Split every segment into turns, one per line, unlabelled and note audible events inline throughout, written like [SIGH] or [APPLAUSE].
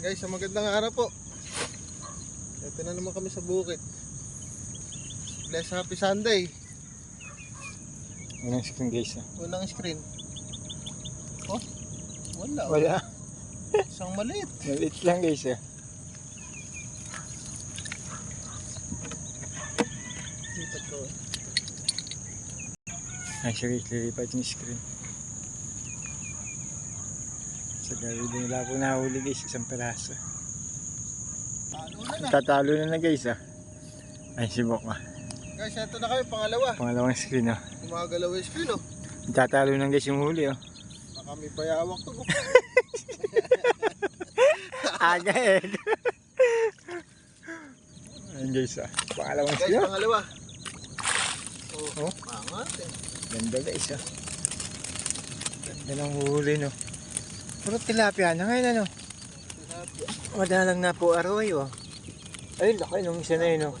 Guys, magandang araw po. Ito na naman kami sa bukid. Bless Happy Sunday.
Unang screen guys. ah.
Unang screen. Oh, wala.
Wala.
Isang maliit.
Maliit lang guys. ah.
Dito ko.
Ay, guys, lilipat yung screen. Sa gawin din nila po nahuli guys, isang peraso. Tatalo na na guys ah. Ay, sibok ah.
Guys, ito na kami, pangalawa.
Pangalawang screen ah.
Gumagalaw yung screen, oh.
Tatalo na guys yung huli oh.
Baka may bayawak to.
Aga eh. Ayun guys ah. Pangalawang
Guys,
screen
pangalawa. Oh,
Oh.
pangat eh.
Ganda guys ah. Ganda ng huli no. Puro tilapia na ngayon ano. Madalang na po aroy oh. Ay, laki nung isa na yun oh.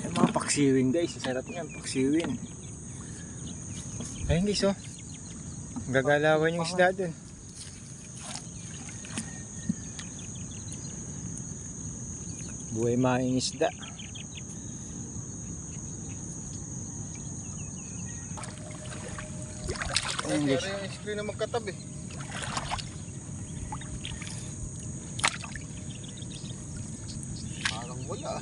Ay, mga paksiwin guys. Sarap yan, paksiwin. Ayun guys oh. Gagalawan yung isda dun. Buhay maing isda. Guys.
Pero yung screen na magkatabi. Parang wala.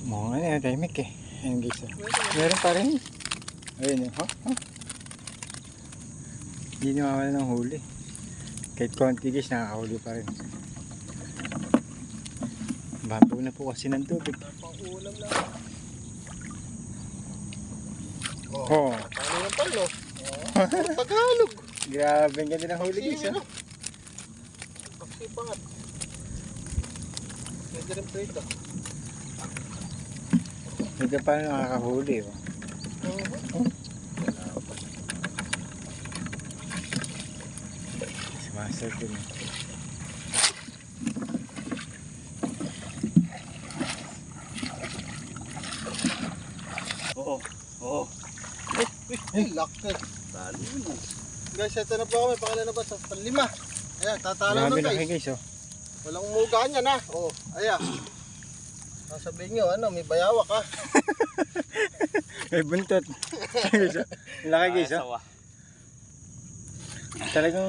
Mga ano yan, tahimik eh. Ayun guys oh. Meron pa rin. Ayun oh. Huh? Huh? Hindi nawawala ng huli. Kahit konti guys, nakakahuli pa rin. Babaw na po kasi ng tubig.
Pang ulam lang. Oh,
Oh,
paano yung palo? Oh, Tagalog.
grabe ang ganda ng huli guys. Oh.
ano? Paksipangat. Pwede rin prito.
Ito pa nakakahuli. Oh.
Oo.
Si Master din. eh.
Ay, laki. Talo mo. Guys, ito na po kami. Pakala na ba sa panlima? Ayan, tatalo na guys.
guys. Oh.
Walang umugaan yan ha. Oh, ayan. Sasabihin nyo, ano, may bayawak ha. [LAUGHS]
May buntot. Oh. Laki guys. Oh. Talagang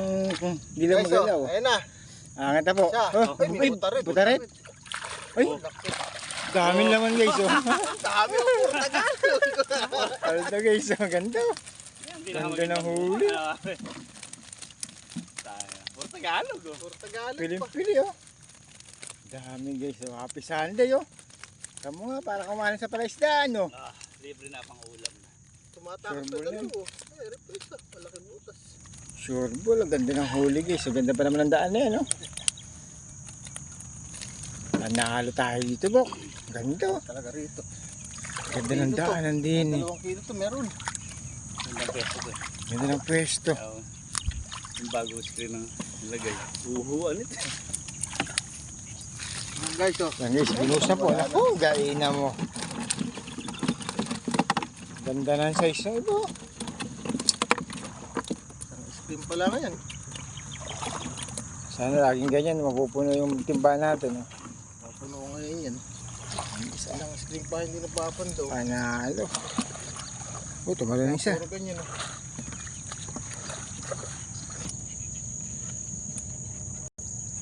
hindi lang
Guys, oh,
magalaw.
ayan na.
Angat na po.
Siya.
Oh,
Ay, may
ay,
butarit.
butarit. Ay,
Oh, laki.
dami naman guys. Oh. [LAUGHS]
Dami ang puro Tagalog.
Alta guys, ang ganda. Ganda ng huli.
Puro [LAUGHS] Tagalog oh.
Puro Tagalog pa.
Piling-pili oh. Dami guys. Oh. Happy Sunday oh. Kamu nga, para kumain sa palaisdaan oh.
Ah, libre na pang ulam na.
Tumatakas
Sure
na
yan.
dalawa. Ay, refresh na. Malaki butas.
Sure ball, ang ganda ng huli guys. Ang ganda pa naman ng daan na yan oh. Nanalo tayo dito bok. Ganda oh.
Talaga rito.
Ganda ng daanan din eh.
Dalawang kilo to meron.
Ang peso ko.
Ganda ng pwesto.
Oh, yung bago screen ng nilagay. Uhuan ito.
Ayan, Guys, oh.
Yan guys, binus na po. Naku, gaina mo. Ganda ng size ng iba.
Ang screen pala ngayon.
Sana laging ganyan, mapupuno yung timba natin. Oh.
Mapuno ko ngayon yan. Isa lang screen pa hindi napapando.
Panalo. Oh, tumalo na isa.
Oh.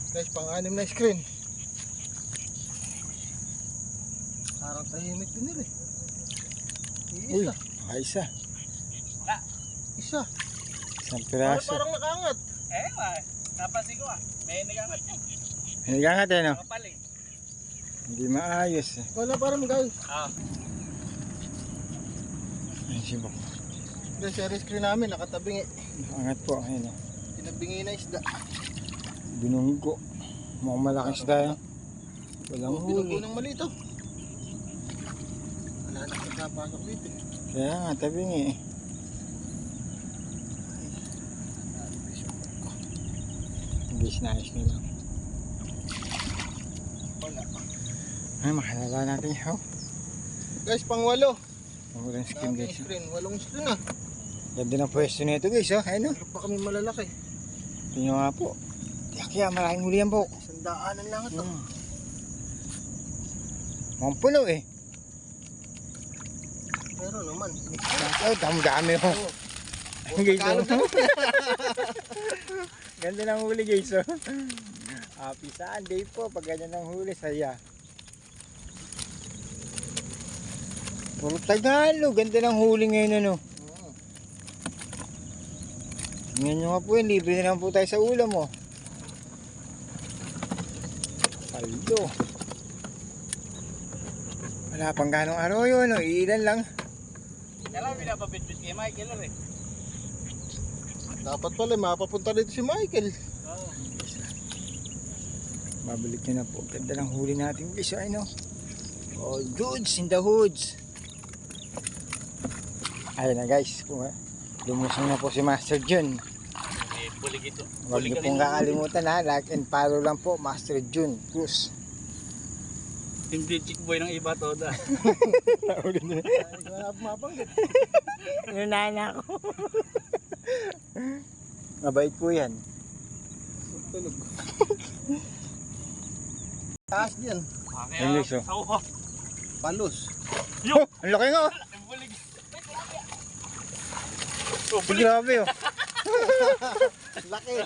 Guys, pang-anim na screen. Parang tahimik din nila eh.
Uy,
Isa.
ay isa.
Isa.
Isang
Parang,
piraso.
parang nakangat.
Eh, ma, napansin ko ah. May nagangat yun.
Hinigangat eh, no?
Nakapaling.
Hindi maayos eh.
Wala parang guys.
Ah,
Ayun si Bok.
Guys, yung screen namin nakatabingi.
Angat po, ayun oh.
Tinabingi na isda.
Binunggo. Mukhang malaking isda yan. Walang
Oh,
huli.
Binunggo ng malito. Wala na kapasok dito. eh.
Kaya nga, tabi nga eh. Guys, naayos nila.
Wala.
Ay, makalala natin yun. Oh.
Guys, pang walo.
Ang walang skin
Daming
guys.
screen. Walong screen ah.
Ganda ng pwesto nito guys. Oh. Ayun oh.
Meron pa kami malalaki.
Tingnan nga po. Kaya maraming huli yan po.
Sandaanan lang ito.
Hmm. Puno eh.
Pero naman.
Ay, dami-dami oh. [LAUGHS] Guys,
Tagalog
oh. [LAUGHS] Ganda ng huli guys oh. Happy Sunday po pag ganyan ng huli saya. Puro Tagalog, ganda ng huli ngayon ano.
Oo.
Nyo nga po yun, libre na lang po tayo sa ulam oh. Paldo. Wala pang ganong araw yun, oh. ilan lang.
Kailan pinapabitbit kay Michael eh.
Dapat pala, mapapunta dito si Michael.
Oo.
Babalik nyo na po. Ganda ng huli natin guys. Ay no. All goods in the hoods. Ayun na guys. Eh. Lumusong na po si Master Jun.
Eh.
Huwag niyo pong kakalimutan ha. Like and follow lang po Master Jun. Cruz.
Hindi chick boy ng iba to da. [LAUGHS]
Nauli na.
Ay, wala pa mabanggit.
Nunana ako. Mabait po yan.
Tulog. Taas diyan.
Ayun, guys, oh.
Palos.
Oh, ang laki nga oh. Ay, Grabe oh. [LAUGHS]
Laki.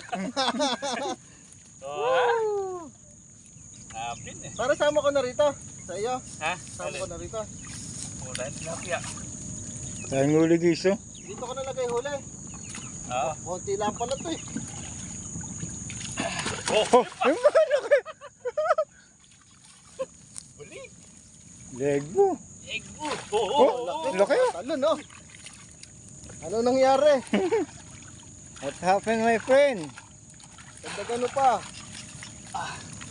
Oh, ha? Hapin eh.
Para sama ko na rito. Sa iyo.
Ha?
Sama ko na rito.
Yung tilapia.
Tayong huli guys oh.
Dito ko nalagay huli.
Oo.
Konti lang pala to eh.
Oh, yung mga laki.
Bulig.
Leg mo.
Egg mo.
Oh,
oo, oo.
laki oh.
Talon no. Ano nangyari? [LAUGHS]
What happened my friend?
Dagdagan pa.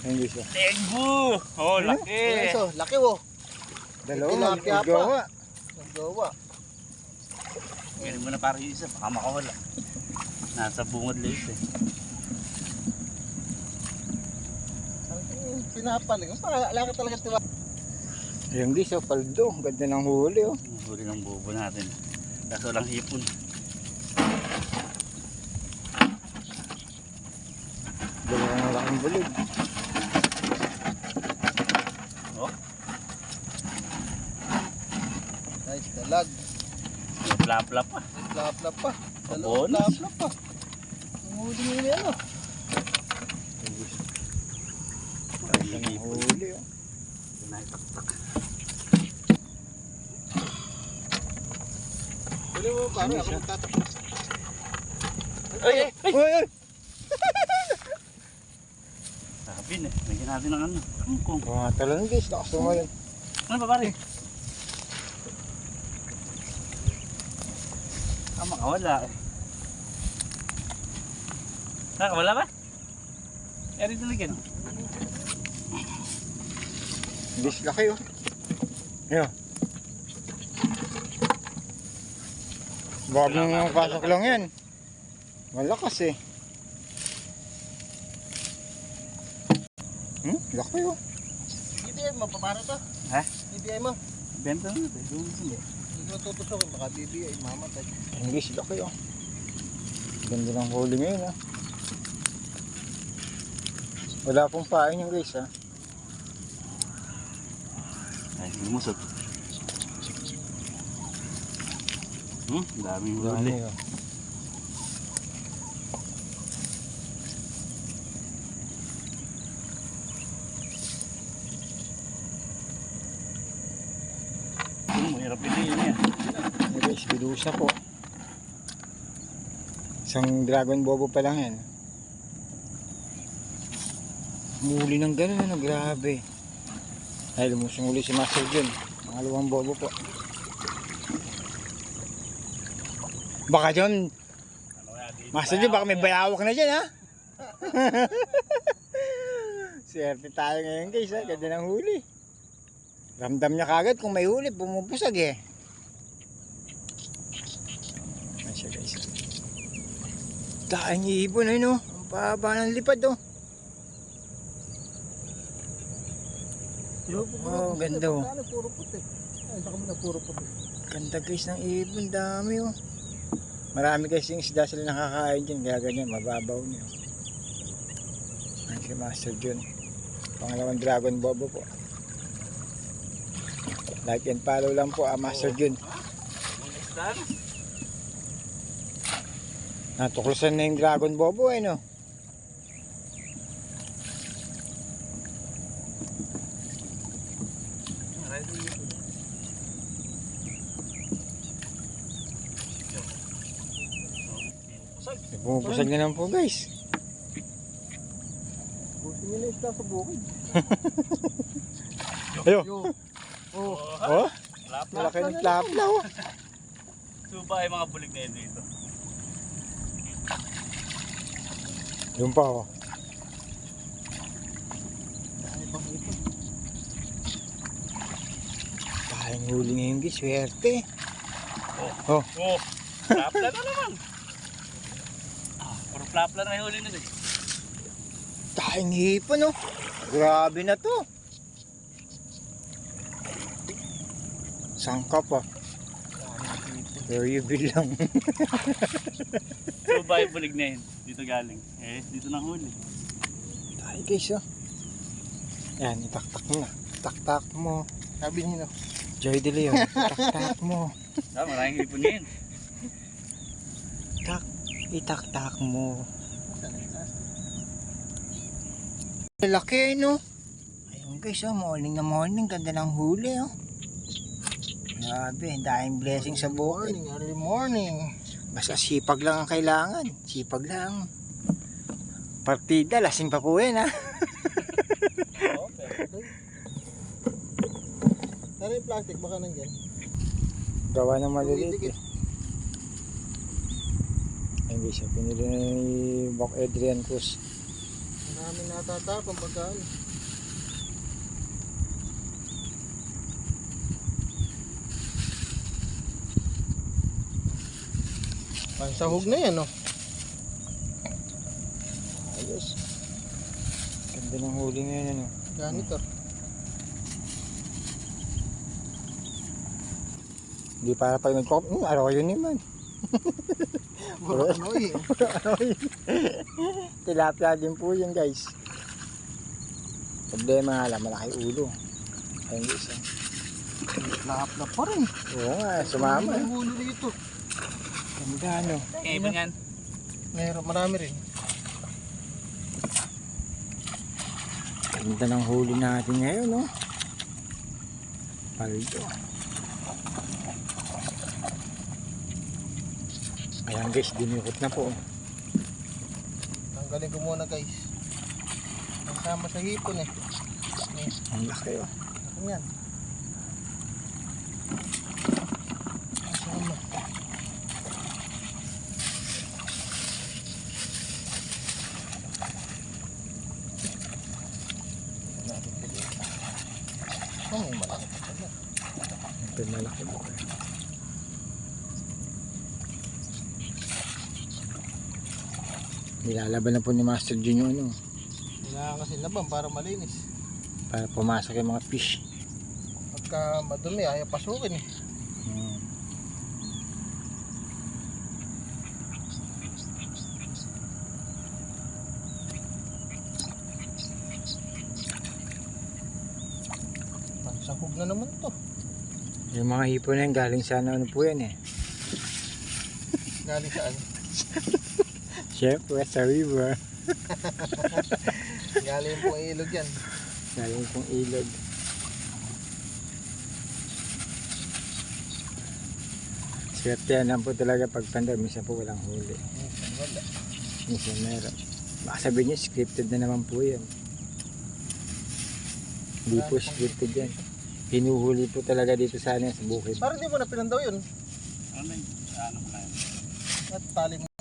Guys oh.
Egg mo. Oh, laki.
Eh, so, laki wo.
Dalawa
Tilapia pa.
magagawa.
Naggawa.
Ngayon mo na para yung isa. Baka makawala. Nasa bungod lang ito eh.
Pinapalig. Wala ka talaga tiwa.
Ayun guys oh, paldo. Ganda ng huli oh.
Huli ng bubo natin. Kaso lang hipon.
Dalawang malaking bulig.
Oh.
Nice, dalag.
Plap-plap pa.
Lap-lap pa. Lap-lap pa. Ang huli yun ano.
Ganda ng huli oh.
Huli mo pare, ako
Ano
magtatapos.
Ay, ay, ay.
Uy, [LAUGHS] uy!
Sabi na. Lagyan natin ng ano. Kungkong.
Mga talon guys, nakasumalan.
Ano ba pare? Ah, makawala eh. Nakawala ba? Eh, rito lagyan.
Guys, laki oh. Ayun. Bagong pasok lang yan. Malakas eh. Hmm? Laki oh.
BBI mo, papara to.
Ha?
BBI mo.
Benta na ito.
Hindi ko tutusokin, baka BBI, mamatay.
English laki oh. Ganda ng huli ngayon ah. Wala pong pain yung guys ah.
Ay, lumusot. Hmm, daming huli.
Oh.
Hmm, mahirap piliin yan.
Yung guys, bilusa po. Isang dragon bobo pa lang yan. Muli ng ganun ano, grabe. Ay, lumusong uli si Master Jun. Pangalawang bobo po. Baka dyan? Master Jun, baka may bayawak na dyan ha. [LAUGHS] Swerte tayo ngayon guys ha, ganda ng huli. Ramdam niya kagad kung may huli, pumupusag eh. Ayan siya guys. Daing ibon ay no. Ang baba ng lipad oh. Oh, ganda oh. Ganda guys ng ibon, dami oh. Marami yung isda sila nakakain dyan, kaya ganyan, mababaw niyo. Ayan si Master Jun. Pangalawang Dragon Bobo po. Like and follow lang po ah, Master Jun.
Ang?
Natuklasan na yung Dragon Bobo eh no. Pumupusag na naman po guys.
Busin nyo na isda sa bukid. [LAUGHS]
Ayo.
Yo. Oh.
Oh,
Lap na.
malaki ng oh.
Suba ay mga bulig na yun dito.
Yung pa oh. Tayong huli ngayon guys, swerte.
Oh, plapla na naman. [LAUGHS] Plapla na yung huli na din.
Tayong hipon oh. Grabe na to. Sangkap ah. Pero you lang.
Ay bulig na yun. Dito galing. Eh, dito na huli.
Tayo guys oh. Yan, itaktak mo na. Taktak mo.
Sabi niyo na.
Joy De Leon, itaktak mo.
Ah, maraming hipon ngayon.
Itaktak mo. Laki no? Ayun guys oh, morning na morning. Ganda ng huli oh. Grabe, dahil blessing sa buhay.
Morning, early morning.
Basta sipag lang ang kailangan. Sipag lang. Partida, lasing pa po yan [LAUGHS] ha.
Tara yung plastic, baka nandyan.
Gawa ng maliliit eh. Guys, oh, pinili na ni Bok Adrian Cruz.
Marami natatapang pagkaan. Pansahog na yan, no?
Ayos. Ganda ng huli ngayon ano.
Ganito.
Hindi para pag nagkop, hmm, araw yun naman. [LAUGHS]
Puro ano eh. [LAUGHS]
Tilapia din po yun guys. Problema nga lang, malaki ulo. Ayun guys. ah.
Lahap na pa rin.
Oo nga, sumama.
Ang hulo dito.
Ganda.
Eh, ibon yan.
Meron, marami rin.
Ganda ng huli natin ngayon, no? Paldo. Ayan guys, dinukot na po.
Tanggalin ko muna guys. Kasama sa hipon eh.
Ang laki oh.
Ano yan? Kasama. Oh, malaki.
Ito malaki po. Nilalaban na po ni Master Jun yung ano,
Kailangan kasi laban para malinis.
para pumasok yung mga fish.
Pagka madumi, ayaw pasukin eh.
Hmm.
Pansahog na naman to.
Yung mga hipon na yan, galing sa ano, ano po yan eh.
Galing saan? [LAUGHS]
Siyempre, sa river. [LAUGHS]
Galing po ilog yan.
Galing pong ilog. Swerte yan lang po talaga pag panda. Minsan po walang huli.
Minsan
meron. Baka sabihin niyo, scripted na naman po yan. Hindi po scripted yan. Hinuhuli po talaga dito sa ano, sa bukid.
Parang di mo na pinandaw yun.
Ano na yun? Ano ko na yun?
At tali mo.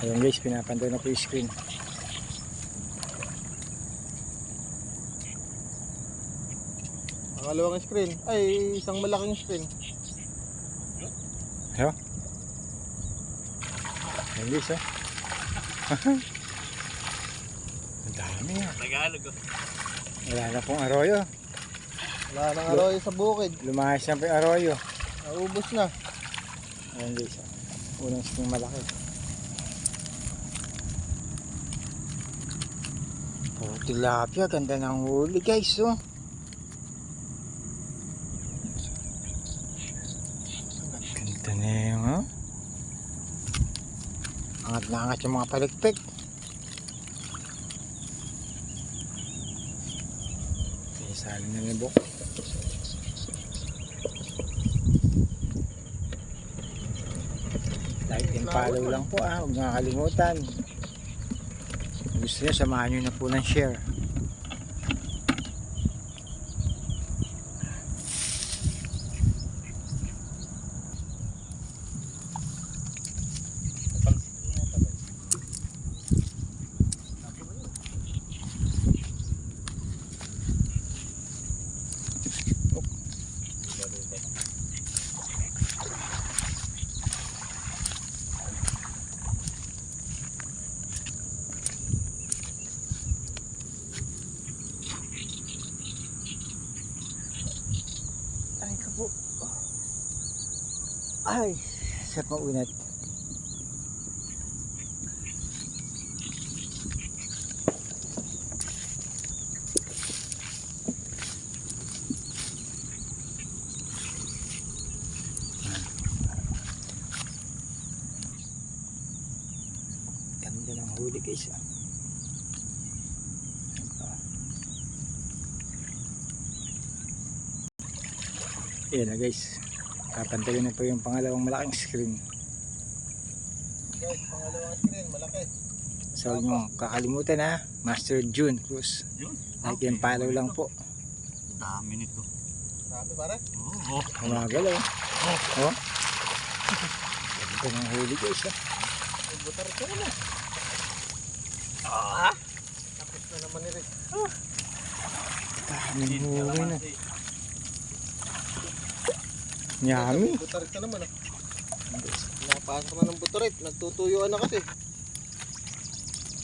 Ayun guys, pinapandaw na po yung screen.
Pangalawang screen. Ay, isang malaking screen.
Ayun guys, oh. [LAUGHS] Ang dami ah.
Tagalog oh.
Wala na pong arroyo.
Wala nang aroy sa bukid.
Lumahas na po yung arroyo.
Naubos na.
Ayun guys, oh. Unang screen malaki. Oh, tilapia, ganda ng huli guys, oh. Ganda na yung, oh. Angat na angat yung mga palikpik. Okay, sali na nabok. Like and follow lang po ah, huwag nakakalimutan. Gusto nyo, samahan nyo na po ng share. Ay, kapo. Ay, sa paunat. Ganda ng huli guys ah. Yan na guys. Kapantayin na po yung pangalawang malaking screen.
Guys, pangalawang screen, malaki.
So huwag nyo kakalimutan ha. Master June Cruz.
Yun.
Like and follow lang po.
Dami nito.
Sabi pare.
Oo. Oh,
Umagalaw. Oh. Ito ng huli guys ha.
Butar ka na.
Ah!
Tapos na naman ni Rick.
Daming huli na. Yummy.
Butar ka naman ah. Napasok na ng butorit. Nagtutuyuan na kasi.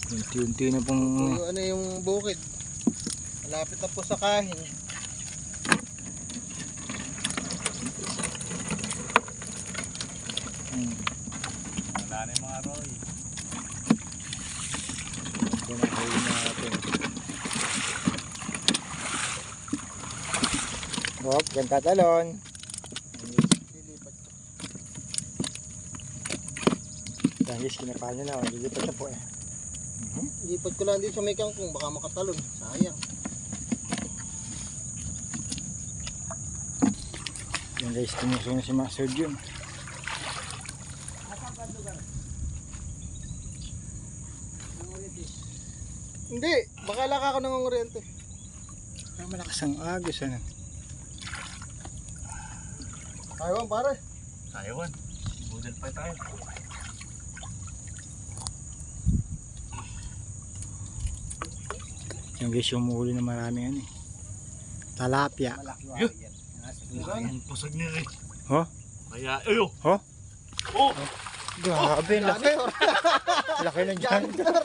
Unti-unti na pong
Tuyuan na yung bukid. Malapit na po sa kahin.
hmm,
Wala na yung mga Roy.
ito na huli natin. Hop, ganda talon.
Lilipat ko.
Yan guys, kinapaan nyo na. Lilipat na po eh. Mhm.
Lipat ko lang dito sa may kangkong. Baka makatalon. Sayang.
Yan guys, tumusong na si Master June.
Hindi. Baka laka ako nangunguriente.
Ay, malakas ang agos ano.
Ayaw pare.
Taiwan. Budel pa tayo.
Yan guys, yung huli na marami yan eh. Talapia.
Yun. Ang pusag ni Rick.
Ho?
Kaya, ayo.
Ho?
Oh!
Grabe, laki. [LAUGHS] Laki ng janitor.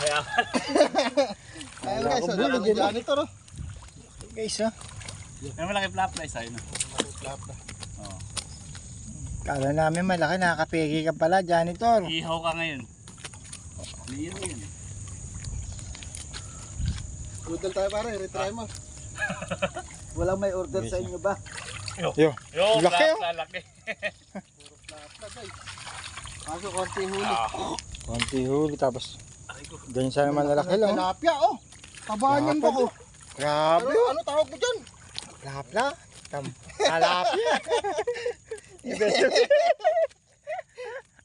Kaya, [LAUGHS]
Wala
guys. Wala
bulog
ng janitor oh.
Guys, ha?
may malaki flap na isa yun.
Flap na.
Oh.
Kala namin malaki, nakakapigi ka pala, janitor.
Ihaw ka ngayon. Liyo yun.
Budal tayo pare. Retry mo. [LAUGHS]
Walang may order sa inyo ba?
Yo,
Yo,
Laki,
flap
oh.
laki.
Puro flap na guys. Kaso konti huli.
konti huli, tapos ganyan sana malalaki lang. oh.
Tilapia oh. Tabahan yan ba ko?
Grabe,
Pero
oh.
ano tawag mo dyan?
Lapla. Tam [LAUGHS] talapia. [LAUGHS]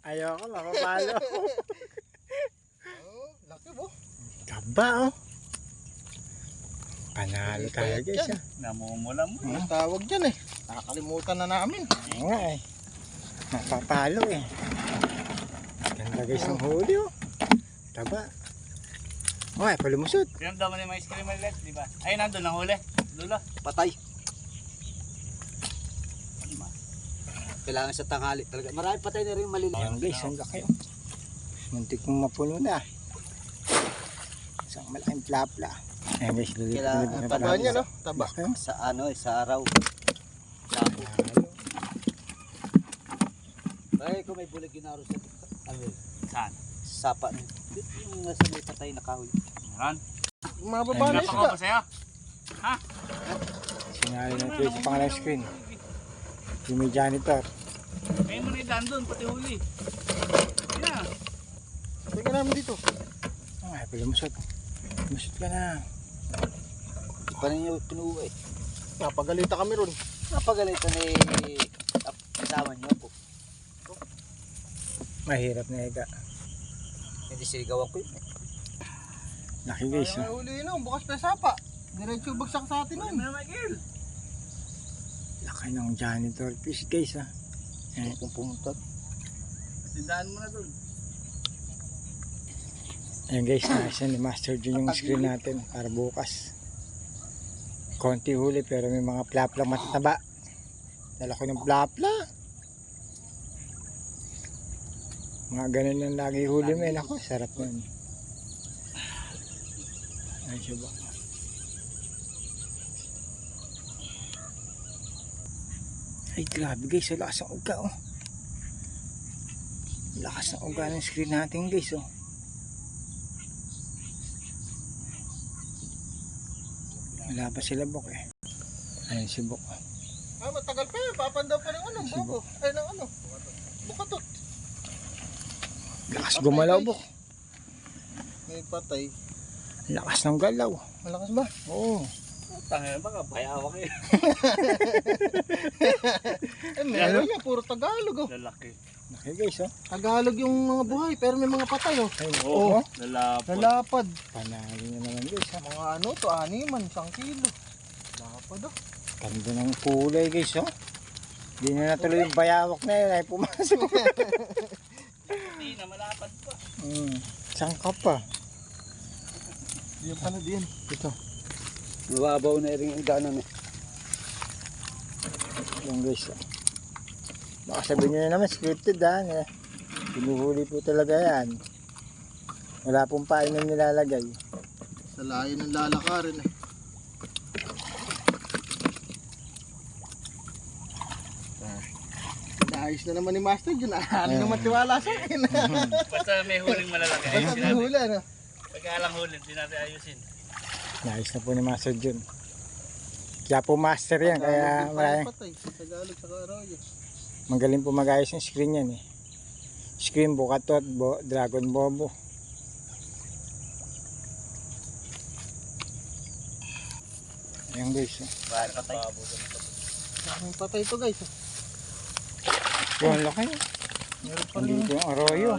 Ayoko, mapapalo.
Oh, laki mo.
Kaba, oh. Panalo tayo, guys, ha.
Namumula mo.
Ano tawag dyan eh? Nakakalimutan na namin.
Oo nga, eh. Mapapalo, eh. Ganda, guys, ng huli, oh. Taba. Oh, ay, palumusot.
Yung daman yung mais cream ulit, di ba? Ay, nandun ang huli. Lula.
Patay. Kailangan sa tanghali talaga. Marami patay na rin maliliit.
Ayan, guys, ang laki, oh. Muntik mong mapuno na. Isang malaking plapla. Ayan, guys,
Kailangan-
na
Tabahan yan oh. Taba.
Sa ano eh, sa araw. Labo. Ay, kung may bulig ginaro sa ano,
Saan?
Sapa. Yung nasa may patay na kahoy.
Yan.
Mababa na isda.
pa sa'yo.
Sinali natin sa pangalang screen. Yung may janitor.
May mo rin doon, pati huli. Yan.
Tingnan namin dito.
Ay, pala musot. Musot ka na.
Pa ninyo pinuwi.
Napagalita kami ron.
Napagalitan ni kasama niyo po.
Mahirap na ega.
Hindi siligawan ko yun.
Laki guys.
Ay,
Oh.
huli na. Bukas pa yung sapa. Diretso bagsak sa atin nun.
Michael?
Laki ng janitor fish guys ah. Eh,
Kung pumunta.
Tindahan mo na doon.
Ayan guys, nasa ni Master Jun yung screen natin para bukas. Konti huli pero may mga plapla matataba. Dala ko ng plapla. Mga ganun yung lagi huli mo. eh. Nako, sarap nun. Ay, siya? Ay, grabe guys. Ang lakas ng uga oh. Lakas ng uga ng screen natin guys oh. Wala pa sila bok eh. Ayun si bok.
Ah, matagal pa yun. Papandaw pa ng ano,
Sige.
boko. Ay, ng ano. Bukatot.
Lakas gumalaw bok.
May patay.
Lakas ng galaw.
Malakas ba?
Oo.
Tangin, baka bayawa kayo. [LAUGHS]
Eh, meron yan. Puro Tagalog, oh.
Lalaki.
Laki guys oh.
Tagalog yung mga buhay, pero may mga patay, oh.
Oo.
Oh.
Lalapot.
Lalapad.
Panalo na naman guys ha.
Mga ano to, animan, isang kilo. Lapad, oh.
Ganda ng kulay guys oh. Hindi na natuloy yung bayawak na yun ay pumasok. [LAUGHS]
Hindi na malapad pa.
Hmm. Sangka pa.
Diyan pa na diyan.
Ito.
Mababaw na rin yung ganon eh.
Yung guys. Baka sabihin nyo na naman scripted ha. Eh. Pinuhuli po talaga yan. Wala pong painan nilalagay.
Sa layo ng lalakarin, eh. Naayos na naman ni Master Jun. Ano
Yeah.
naman tiwala sa akin. [LAUGHS]
Basta may huling malalaki.
Basta may huli, ano?
Pagka lang huli, hindi natin ayusin.
Nice na po ni Master Jun. Kaya po master yan. Kaya maraming
patay. Tagalog sa Arroyo.
Magaling po mag-ayos ng screen yan eh. Screen bukatot, bo, dragon bobo. Ayan guys. oh.
Bahal ka tayo.
May patay to guys. oh.
Yung ang laki.
Meron pa
Hindi
rin
ito yung arroyo.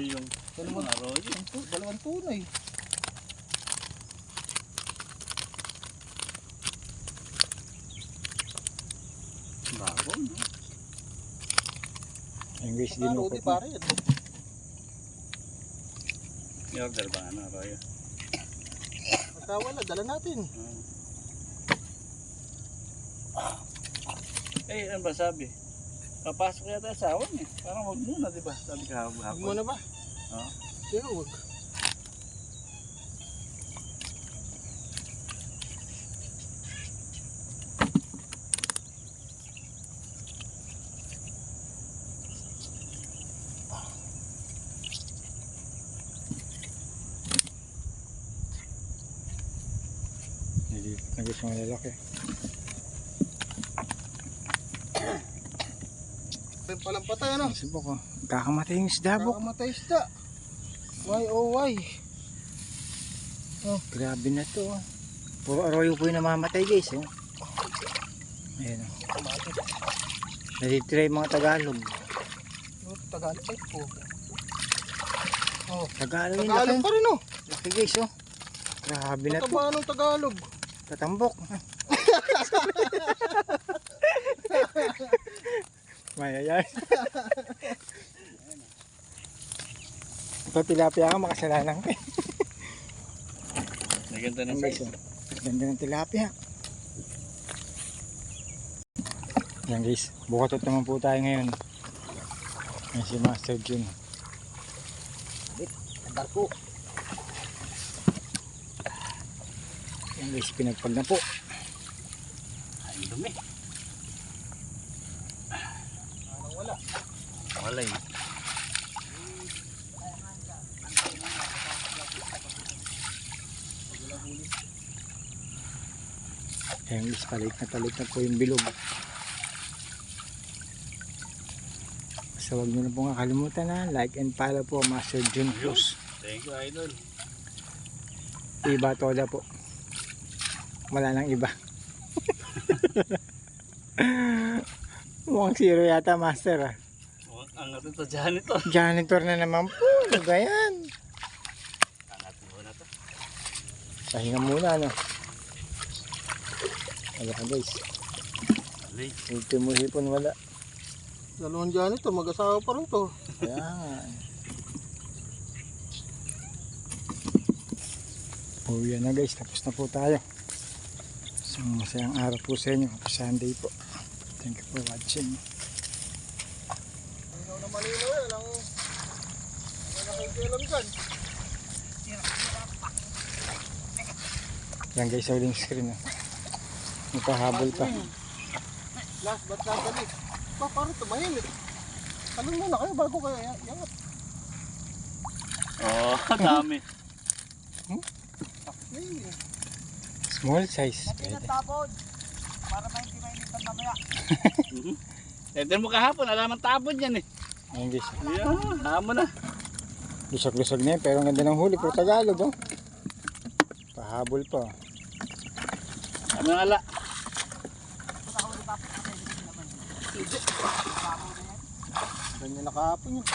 dalawang.
Ang dalawang tunay. Saka
dinukot
Rudy
mo.
pare yan.
May order ba ano, arroyo?
Pagka wala, dala natin.
Eh, ano ba sabi? Papasok yata sa awan eh. Parang wag muna, di ba? Sabi ka
Huwag
hapon.
mo na ba?
Oo.
Sino huwag?
Hindi na gusto ng lalaki.
Meron palang patay ano?
Po ko, kakamatay yung isda po.
Kakamatay isda. Why oh why?
Grabe na to. oh. Puro arroyo po yung namamatay guys. Oh. Ayan oh. Natitira yung mga Tagalog.
Oh, Tagalog ay po. Oh,
Tagalog
Tagalog pa rin oh.
Laki guys oh. Grabe na to.
Mataba ng Tagalog.
Tatambok. Mayayay. Ito tilapia ka makasalanan ka.
Naganda ng size.
Ganda ng tilapia. Yan guys, bukatot naman po tayo ngayon. Yan si Master Jun.
Barko.
Ayan guys, pinagpag na po.
Ang dumi.
Parang wala.
Wala yun.
Ayan guys, palit na palit na po yung bilog. So huwag nyo na pong kakalimutan na like and follow po Master Jun Cruz.
Thank you, Idol.
Iba toda po. Wala nang iba. [LAUGHS] Mukhang zero yata master ah.
Oh, angat ito, janitor. [LAUGHS]
Janitor na naman po. Ano ba yan?
Angat mo na to.
Pahinga muna no. Wala ka guys. Ultimo hipon wala.
Dalawang dyan ito, mag-asawa pa rin to.
Ayan. Uwi na guys, tapos na po tayo. So, masayang araw po sa inyo. Happy Sunday po. Thank you for watching.
Malinaw na malinaw yan. Ang... Ang nakikialam dyan.
Yan guys, sa huling screen. Oh. Nagpahabol pa.
Last but not the least. Ba, parang tumahimik. Tanong muna kayo bago kayo yan. yan. [LAUGHS]
Oh, dami.
Ayun.
Small size. Pwede.
Para hindi mainitan mamaya. [LAUGHS]
Enter mo kahapon, alam ang tapon yan eh.
Ayan guys.
Yan, hamo na.
Lusog-lusog na yun. Pero ang ganda ng huli. Puro Tagalog oh. Pahabol pa. oh.
Ano nga ala?
Ganyan na kahapon yun.